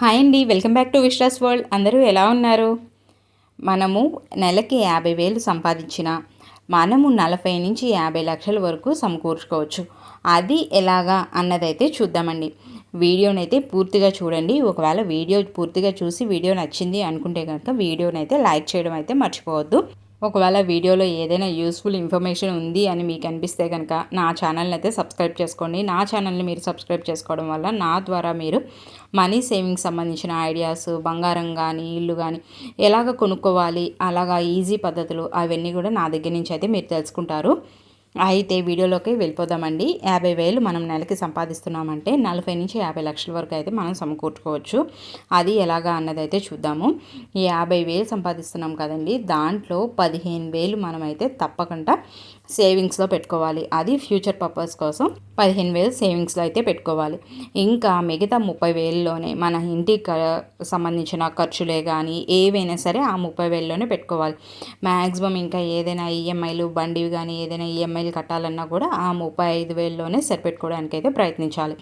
Hi అండి welcome back to Vishwas world. అందరూ ఎలా ఉన్నారు? మనము నెలకి యాభై వేలు సంపాదించిన మనము నలభై నుంచి యాభై లక్షల వరకు సమకూర్చుకోవచ్చు. అది ఎలాగా అన్నదైతే చూద్దామండి. వీడియోనైతే పూర్తిగా చూడండి. ఒకవేళ వీడియో పూర్తిగా చూసి వీడియో నచ్చింది అనుకుంటే కనుక వీడియోనైతే లైక్ చేయడం అయితే మర్చిపోవద్దు. ఒకవేళ వీడియోలో ఏదైనా యూస్ఫుల్ ఇన్ఫర్మేషన్ ఉంది అని మీకు అనిపిస్తే కనుక నా ఛానల్ని అయితే సబ్స్క్రైబ్ చేసుకోండి. నా ఛానల్ని మీరు సబ్స్క్రైబ్ చేసుకోవడం వల్ల నా ద్వారా మీరు మనీ సేవింగ్స్ సంబంధించిన ఐడియాస్ బంగారం కానీ ఇల్లు కానీ ఎలాగ కొనుక్కోవాలి అలాగా ఈజీ పద్ధతులు అవన్నీ కూడా నా దగ్గర నుంచి అయితే మీరు తెలుసుకుంటారు. అయితే వీడియోలోకి వెళ్ళిపోదామండి. యాభై వేలు మనం నెలకి సంపాదిస్తున్నామంటే నలభై నుంచి యాభై లక్షల వరకు అయితే మనం సమకూర్చుకోవచ్చు. అది ఎలాగా అన్నది అయితే చూద్దాము. ఈ యాభై వేలు సంపాదిస్తున్నాం కదండి. దాంట్లో పదిహేను వేలు మనమైతే తప్పకుండా సేవింగ్స్లో పెట్టుకోవాలి. అది ఫ్యూచర్ పర్పస్ కోసం పదిహేను వేలు సేవింగ్స్లో అయితే పెట్టుకోవాలి. ఇంకా మిగతా ముప్పై వేలలోనే మన ఇంటికి సంబంధించిన ఖర్చులే కానీ ఏవైనా సరే ఆ ముప్పై వేలలోనే పెట్టుకోవాలి. మ్యాక్సిమం ఇంకా ఏదైనా ఈఎంఐలు బండివి కానీ ఏదైనా ఈఎంఐలు కట్టాలన్నా కూడా ఆ ముప్పై ఐదు వేలలోనే సరిపెట్టుకోవడానికి అయితే ప్రయత్నించాలి.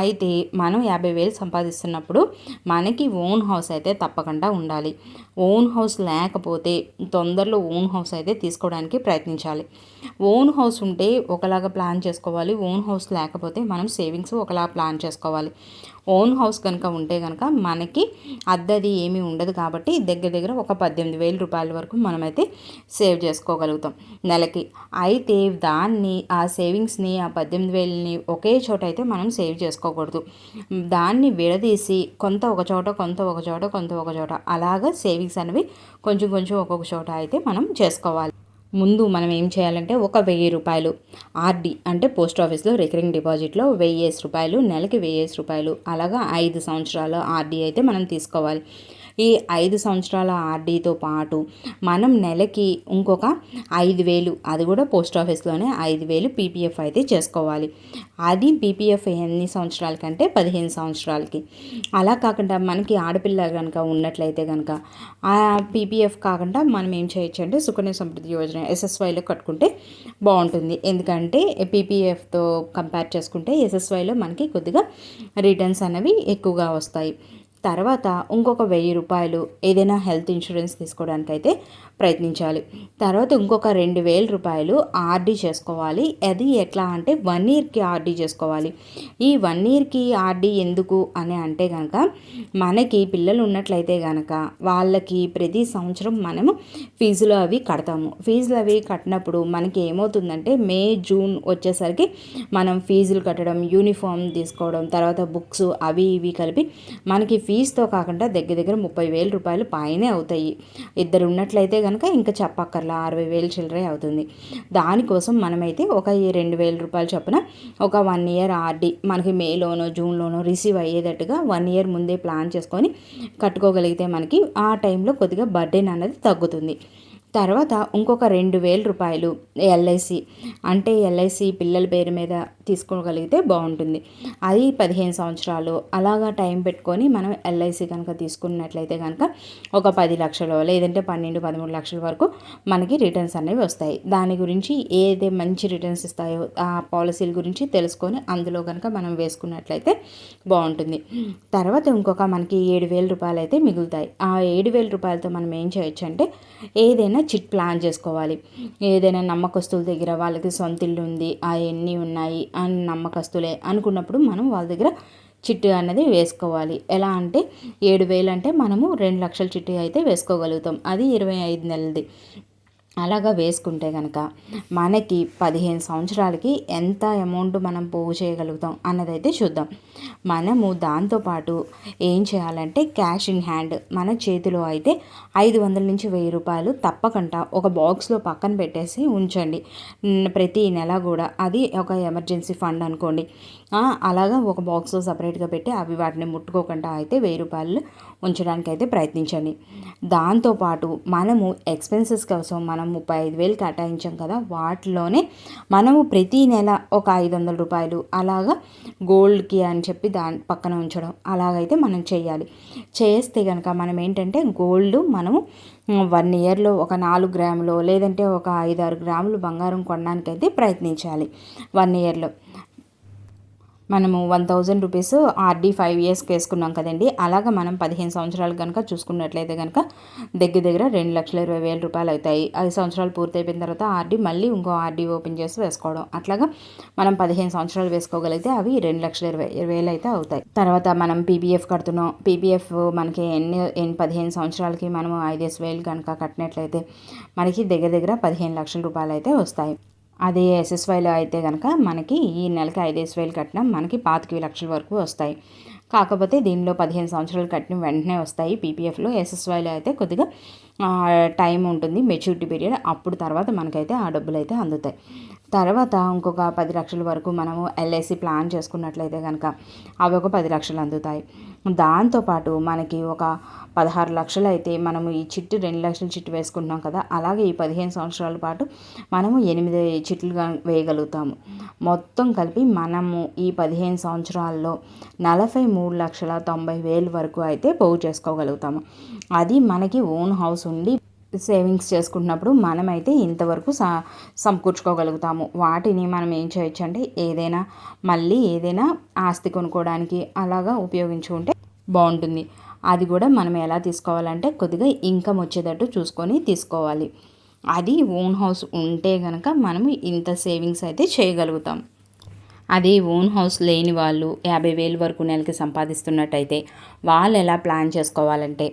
అయితే మనం యాభై వేలు సంపాదిస్తున్నప్పుడు మనకి ఓన్ హౌస్ అయితే తప్పకుండా ఉండాలి. ఓన్ హౌస్ లేకపోతే తొందరలో ఓన్ హౌస్ అయితే తీసుకోవడానికి ప్రయత్నించాలి. ఓన్ హౌస్ ఉంటే ఒకలాగా ప్లాన్ చేసుకోవాలి. ఓన్ హౌస్ లేకపోతే మనం సేవింగ్స్ ఒకలా ప్లాన్ చేసుకోవాలి. ఓన్ హౌస్ కనుక ఉంటే కనుక మనకి అద్దది ఏమీ ఉండదు కాబట్టి దగ్గర దగ్గర ఒక పద్దెనిమిది వేల రూపాయల వరకు మనమైతే సేవ్ చేసుకోగలుగుతాం. నెలకి అయితే దాన్ని ఆ సేవింగ్స్ని ఆ పద్దెనిమిది వేలని ఒకే చోట అయితే మనం సేవ్ చేసుకోకూడదు. దాన్ని విడదీసి కొంత ఒక చోట కొంత ఒక చోట కొంత ఒక చోట అలాగా సేవింగ్స్ అనేవి కొంచెం కొంచెం ఒక్కొక్క చోట అయితే మనం చేసుకోవాలి. ముందు మనం ఏం చేయాలంటే ఒక వెయ్యి రూపాయలు ఆర్డి అంటే పోస్ట్ ఆఫీస్లో రికరింగ్ డిపాజిట్లో వెయ్యేసి రూపాయలు నెలకి వెయ్యేసి రూపాయలు అలాగా ఐదు సంవత్సరాలు ఆర్డి అయితే మనం తీసుకోవాలి. ఈ ఐదు సంవత్సరాల ఆర్డీతో పాటు మనం నెలకి ఇంకొక ఐదు వేలు అది కూడా పోస్ట్ ఆఫీస్లోనే ఐదు వేలు పీపీఎఫ్ అయితే చేసుకోవాలి. అది పీపీఎఫ్ ఎన్ని సంవత్సరాల కంటే పదిహేను సంవత్సరాలకి. అలా కాకుండా మనకి ఆడపిల్ల కనుక ఉన్నట్లయితే కనుక ఆ పీపీఎఫ్ కాకుండా మనం ఏం చేయొచ్చు అంటే సుకన్య సమృద్ధి యోజన ఎస్ఎస్వైలో కట్టుకుంటే బాగుంటుంది. ఎందుకంటే పీపీఎఫ్తో కంపేర్ చేసుకుంటే ఎస్ఎస్వైలో మనకి కొద్దిగా రిటర్న్స్ అనేవి ఎక్కువగా వస్తాయి. తర్వాత ఇంకొక వెయ్యి రూపాయలు ఏదైనా హెల్త్ ఇన్సూరెన్స్ తీసుకోవడానికి అయితే ప్రయత్నించాలి. తర్వాత ఇంకొక రెండు వేల రూపాయలు ఆర్డీ చేసుకోవాలి. అది ఎట్లా అంటే వన్ ఇయర్కి ఆర్డీ చేసుకోవాలి. ఈ వన్ ఇయర్కి ఆర్డీ ఎందుకు అని అంటే కనుక మనకి పిల్లలు ఉన్నట్లయితే కనుక వాళ్ళకి ప్రతి సంవత్సరం మనము ఫీజులు అవి కడతాము. ఫీజులు అవి కట్టినప్పుడు మనకి ఏమవుతుందంటే మే జూన్ వచ్చేసరికి మనం ఫీజులు కట్టడం యూనిఫామ్ తీసుకోవడం తర్వాత బుక్స్ అవి ఇవి కలిపి మనకి ఫీ ఫీజుతో కాకుండా దగ్గర దగ్గర ముప్పై వేల రూపాయలు పైనే అవుతాయి. ఇద్దరు ఉన్నట్లయితే కనుక ఇంకా చెప్పక్కర్లా అరవై వేలు చిల్లరే అవుతుంది. దానికోసం మనమైతే ఒక రెండు వేల రూపాయలు చొప్పున ఒక వన్ ఇయర్ ఆర్డీ మనకి మేలోనో జూన్లోనో రిసీవ్ అయ్యేటట్టుగా వన్ ఇయర్ ముందే ప్లాన్ చేసుకొని కట్టుకోగలిగితే మనకి ఆ టైంలో కొద్దిగా బర్డెన్ అనేది తగ్గుతుంది. తర్వాత ఇంకొక రెండు వేల రూపాయలు ఎల్ఐసి అంటే ఎల్ఐసి పిల్లల పేరు మీద తీసుకోగలిగితే బాగుంటుంది. అది పదిహేను సంవత్సరాలు. అలాగా టైం పెట్టుకొని మనం ఎల్ఐసి కనుక తీసుకున్నట్లయితే కనుక ఒక పది లక్షలు లేదంటే పన్నెండు పదమూడు లక్షల వరకు మనకి రిటర్న్స్ అనేవి వస్తాయి. దాని గురించి ఏదైతే మంచి రిటర్న్స్ ఇస్తాయో ఆ పాలసీల గురించి తెలుసుకొని అందులో కనుక మనం వేసుకున్నట్లయితే బాగుంటుంది. తర్వాత ఇంకొక మనకి ఏడు వేల రూపాయలు అయితే మిగులుతాయి. ఆ ఏడు వేల రూపాయలతో మనం ఏం చేయొచ్చు అంటే ఏదైనా చిట్ ప్లాన్ చేసుకోవాలి. ఏదైనా నమ్మకస్తుల దగ్గర వాళ్ళకి సొంత ఇల్లు ఉంది అవన్నీ ఉన్నాయి అని నమ్మకస్తులే అనుకున్నప్పుడు మనం వాళ్ళ దగ్గర చిట్టు అనేది వేసుకోవాలి. ఎలా అంటే ఏడు వేలు అంటే మనము రెండు లక్షల చిట్టు అయితే వేసుకోగలుగుతాం. అది ఇరవై ఐదు నెలలది. అలాగా వేసుకుంటే కనుక మనకి పదిహేను సంవత్సరాలకి ఎంత అమౌంట్ మనం పోగు చేయగలుగుతాం అన్నదైతే చూద్దాం. మనము దాంతోపాటు ఏం చేయాలంటే క్యాష్ ఇన్ హ్యాండ్ మన చేతిలో అయితే ఐదు వందల నుంచి వెయ్యి రూపాయలు తప్పకుండా ఒక బాక్స్లో పక్కన పెట్టేసి ఉంచండి. ప్రతి నెల కూడా అది ఒక ఎమర్జెన్సీ ఫండ్ అనుకోండి. అలాగా ఒక బాక్స్లో సపరేట్గా పెట్టి అవి వాటిని ముట్టుకోకుండా అయితే వెయ్యి రూపాయలు ఉంచడానికి అయితే ప్రయత్నించండి దాంతోపాటు మనము ఎక్స్పెన్సెస్ కోసం మనం ముప్పై ఐదు వేలు కేటాయించాం కదా వాటిలోనే మనము ప్రతి నెల ఒక ఐదు వందల రూపాయలు అలాగా గోల్డ్కి అని చెప్పి దాని పక్కన ఉంచడం అలాగైతే మనం చేయాలి. చేస్తే కనుక మనం ఏంటంటే గోల్డ్ మనము వన్ ఇయర్లో ఒక నాలుగు గ్రాములు లేదంటే ఒక ఐదు ఆరు గ్రాములు బంగారం కొనడానికైతే ప్రయత్నించాలి వన్ ఇయర్లో. మనము one thousand rupees RD five ఇయర్స్కి వేసుకున్నాం కదండి. అలాగ మనం పదిహేను సంవత్సరాలు కనుక చూసుకున్నట్లయితే కనుక దగ్గర దగ్గర రెండు లక్షల ఇరవై వేల రూపాయలు అవుతాయి. ఐదు సంవత్సరాలు పూర్తయిపోయిన తర్వాత ఆర్డీ మళ్ళీ ఇంకో ఆర్డీ ఓపెన్ చేసి వేసుకోవడం. అట్లాగా మనం పదిహేను సంవత్సరాలు వేసుకోగలిగితే అవి రెండు లక్షల ఇరవై వేలు అయితే అవుతాయి. తర్వాత మనం పీపీఎఫ్ కడుతున్నాం. పీపీఎఫ్ మనకి ఎన్ని ఎన్ని పదిహేను సంవత్సరాలకి మనం ఐదేసి వేలు కనుక కట్టినట్లయితే మనకి దగ్గర దగ్గర పదిహేను లక్షల రూపాయలు అయితే వస్తాయి. అదే ఎస్ఎస్వైలో అయితే కనుక మనకి ఈ నెలకి ఐదు ఎస్వైలు కట్టిన మనకి పాతిక లక్షల వరకు వస్తాయి. కాకపోతే దీనిలో పదిహేను సంవత్సరాలు కట్టిన వెంటనే వస్తాయి. పీపీఎఫ్లో ఎస్ఎస్వైలో అయితే కొద్దిగా టైం ఉంటుంది మెచ్యూరిటీ పీరియడ్ అప్పుడు తర్వాత మనకైతే ఆ డబ్బులు అయితే అందుతాయి. తర్వాత ఇంకొక పది లక్షల వరకు మనము ఎల్ఐసి ప్లాన్ చేసుకున్నట్లయితే కనుక అవి ఒక పది లక్షలు అందుతాయి. దాంతోపాటు మనకి ఒక పదహారు లక్షలు అయితే మనము ఈ చిట్టు రెండు లక్షల చిట్టు వేసుకుంటున్నాం కదా అలాగే ఈ పదిహేను సంవత్సరాల పాటు మనము ఎనిమిది చిట్లు వేయగలుగుతాము. మొత్తం కలిపి మనము ఈ పదిహేను సంవత్సరాల్లో నలభై మూడు లక్షల తొంభై వేలు వరకు అయితే పోగు చేసుకోగలుగుతాము. అది మనకి ఓన్ హౌస్ ఉండి సేవింగ్స్ చేసుకుంటున్నప్పుడు మనమైతే ఇంతవరకు స సమకూర్చుకోగలుగుతాము. వాటిని మనం ఏం చేయొచ్చు అంటే ఏదైనా మళ్ళీ ఏదైనా ఆస్తి కొనుక్కోవడానికి అలాగా ఉపయోగించుకుంటే బాగుంటుంది. అది కూడా మనం ఎలా తీసుకోవాలంటే కొద్దిగా ఇన్కమ్ వచ్చేటట్టు చూసుకొని తీసుకోవాలి. అది ఓన్ హౌస్ ఉంటే కనుక మనము ఇంత సేవింగ్స్ అయితే చేయగలుగుతాం. అదే ఓన్ హౌస్ లేని వాళ్ళు యాభై వేలు వరకు నెలకి సంపాదిస్తున్నట్టయితే వాళ్ళు ఎలా ప్లాన్ చేసుకోవాలంటే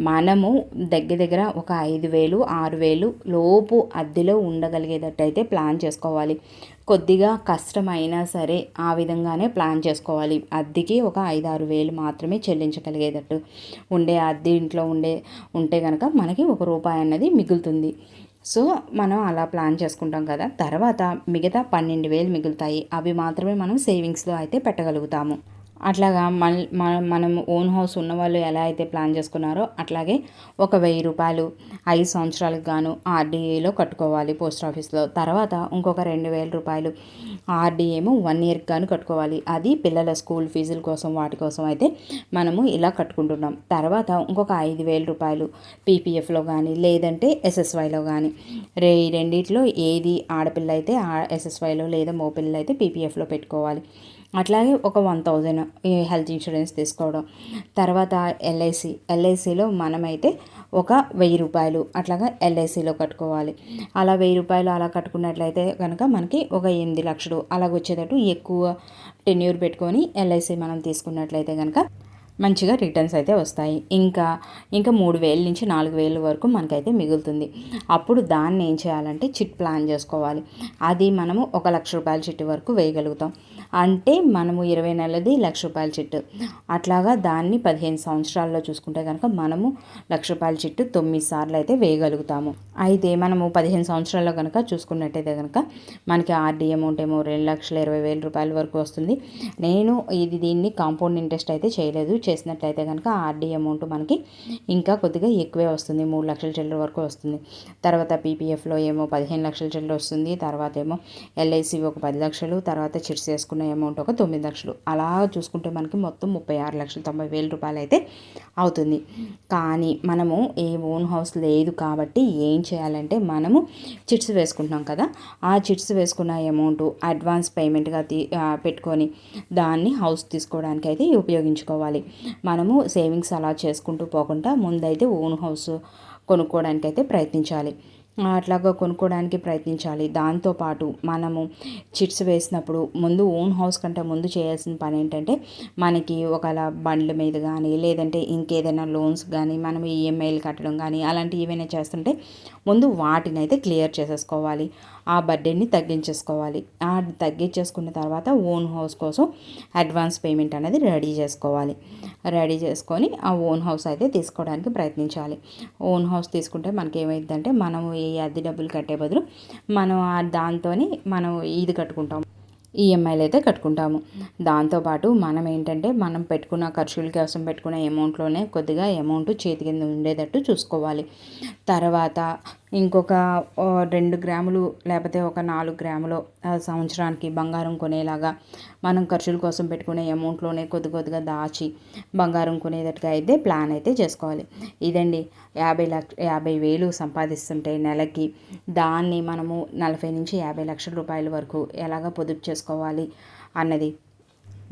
మనము దగ్గర దగ్గర ఒక ఐదు వేలు ఆరు వేలు లోపు అద్దెలో ఉండగలిగేటట్టయితే ప్లాన్ చేసుకోవాలి. కొద్దిగా కష్టమైనా సరే ఆ విధంగానే ప్లాన్ చేసుకోవాలి. అద్దెకి ఒక ఐదు ఆరు వేలు మాత్రమే చెల్లించగలిగేటట్టు. ఉండే అద్దె ఇంట్లో ఉండే ఉంటే కనుక మనకి ఒక రూపాయి అన్నది మిగులుతుంది. సో మనం అలా ప్లాన్ చేసుకుంటాం కదా. తర్వాత మిగతా పన్నెండు వేలు మిగులుతాయి. అవి మాత్రమే మనం సేవింగ్స్లో అయితే పెట్టగలుగుతాము. అట్లాగా మన మనం ఓన్ హౌస్ ఉన్న వాళ్ళు ఎలా అయితే ప్లాన్ చేసుకున్నారో అట్లాగే ఒక వెయ్యి రూపాయలు ఐదు సంవత్సరాలకు గాను ఆర్డీఏలో కట్టుకోవాలి పోస్ట్ ఆఫీస్లో. తర్వాత ఇంకొక రెండు వేల రూపాయలు ఆర్డీ ఏమో వన్ ఇయర్కి గాను కట్టుకోవాలి. అది పిల్లల స్కూల్ ఫీజుల కోసం వాటి కోసం అయితే మనము ఇలా కట్టుకుంటున్నాం. తర్వాత ఇంకొక ఐదు వేల రూపాయలు పీపీఎఫ్లో కానీ లేదంటే ఎస్ఎస్వైలో కానీ రే రెండిట్లో ఏది ఆడపిల్ల అయితే ఎస్ఎస్వైలో లేదా మోపిల్లలు అయితే పీపీఎఫ్లో పెట్టుకోవాలి. అట్లాగే ఒక వన్ థౌజండ్ ఈ హెల్త్ ఇన్సూరెన్స్ తీసుకోవడం. తర్వాత ఎల్ఐసి ఎల్ఐసిలో మనమైతే ఒక వెయ్యి రూపాయలు అట్లాగా ఎల్ఐసిలో కట్టుకోవాలి. అలా వెయ్యి రూపాయలు అలా కట్టుకున్నట్లయితే కనుక మనకి ఒక ఎనిమిది లక్షలు అలాగ వచ్చేటట్టు ఎక్కువ టెన్యూర్ పెట్టుకొని ఎల్ఐసి మనం తీసుకున్నట్లయితే కనుక మంచిగా రిటర్న్స్ అయితే వస్తాయి. ఇంకా ఇంకా మూడు వేల నుంచి నాలుగు వేల వరకు మనకైతే మిగులుతుంది. అప్పుడు దాన్ని ఏం చేయాలంటే చిట్ ప్లాన్ చేసుకోవాలి. అది మనము ఒక లక్ష రూపాయల చిట్టు వరకు వేయగలుగుతాం. అంటే మనము ఇరవై నెలది లక్ష రూపాయల చిట్టు. అట్లాగా దాన్ని పదిహేను సంవత్సరాల్లో చూసుకుంటే కనుక మనము లక్ష రూపాయల చిట్టు తొమ్మిది సార్లు అయితే వేయగలుగుతాము. అయితే మనము పదిహేను సంవత్సరాల్లో కనుక చూసుకున్నట్టయితే కనుక మనకి ఆర్డీ అమౌంట్ ఏమో రెండు లక్షల ఇరవై వేల రూపాయల వరకు వస్తుంది. నేను ఇది దీన్ని కాంపౌండ్ ఇంట్రెస్ట్ అయితే చేయలేదు. చేసినట్లయితే కనుక ఆర్డీ అమౌంట్ మనకి ఇంకా కొద్దిగా ఎక్కువే వస్తుంది. మూడు లక్షల చిల్లర వరకు వస్తుంది. తర్వాత పీపీఎఫ్లో ఏమో పదిహేను లక్షల చిల్లర వస్తుంది. తర్వాత ఏమో ఎల్ఐసి ఒక పది లక్షలు. తర్వాత చిట్స్ వేసుకున్న తీసుకున్న అమౌంట్ ఒక తొమ్మిది లక్షలు. అలా చూసుకుంటే మనకి మొత్తం ముప్పై ఆరు లక్షలు తొంభై వేల రూపాయలు అయితే అవుతుంది. కానీ మనము ఏ ఓన్ హౌస్ లేదు కాబట్టి ఏం చేయాలంటే మనము చిట్స్ వేసుకుంటున్నాం కదా. ఆ చిట్స్ వేసుకున్న అమౌంట్ అడ్వాన్స్ పేమెంట్గా తీ పెట్టుకొని దాన్ని హౌస్ తీసుకోవడానికి అయితే ఉపయోగించుకోవాలి. మనము సేవింగ్స్ అలా చేసుకుంటూ పోకుండా ముందైతే ఓన్ హౌస్ కొనుక్కోవడానికి అయితే ప్రయత్నించాలి. అట్లాగా కొనుక్కోవడానికి ప్రయత్నించాలి. దాంతోపాటు మనము చిట్స్ వేసినప్పుడు ముందు ఓన్ హౌస్ కంటే ముందు చేయాల్సిన పని ఏంటంటే మనకి ఒకవేళ బండ్ల మీద కానీ లేదంటే ఇంకేదైనా లోన్స్ కానీ మనం ఈఎంఐలు కట్టడం కానీ అలాంటివి ఏమైనా చేస్తుంటే ముందు వాటిని అయితే క్లియర్ చేసేసుకోవాలి. ఆ బర్త్డేని తగ్గించేసుకోవాలి. ఆ తగ్గించేసుకున్న తర్వాత ఓన్ హౌస్ కోసం అడ్వాన్స్ పేమెంట్ అనేది రెడీ చేసుకోవాలి. రెడీ చేసుకొని ఆ ఓన్ హౌస్ అయితే తీసుకోవడానికి ప్రయత్నించాలి. ఓన్ హౌస్ తీసుకుంటే మనకి ఏమైందంటే మనం ఈ అద్దె డబ్బులు కట్టే బదులు మనం దాంతో మనం ఇది కట్టుకుంటాం. ఈఎంఐలు అయితే కట్టుకుంటాము. దాంతోపాటు మనం ఏంటంటే మనం పెట్టుకున్న ఖర్చుల కోసం పెట్టుకున్న అమౌంట్లోనే కొద్దిగా అమౌంట్ చేతి కింద ఉండేటట్టు చూసుకోవాలి. తర్వాత ఇంకొక రెండు గ్రాములు లేకపోతే ఒక నాలుగు గ్రాములు సంవత్సరానికి బంగారం కొనేలాగా మనం ఖర్చుల కోసం పెట్టుకునే అమౌంట్లోనే కొద్ది కొద్దిగా దాచి బంగారం కొనేటట్టుగా అయితే ప్లాన్ అయితే చేసుకోవాలి. ఇదండి యాభై లక్ష యాభై వేలు సంపాదిస్తుంటే నెలకి దాన్ని మనము నలభై నుంచి యాభై లక్షల రూపాయల వరకు ఎలాగ పొదుపు చేసుకోవాలి అన్నది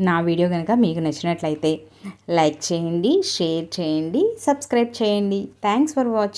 నా వీడియో కనుక మీకు నచ్చినట్లయితే లైక్ చేయండి షేర్ చేయండి సబ్స్క్రైబ్ చేయండి. Thanks for watching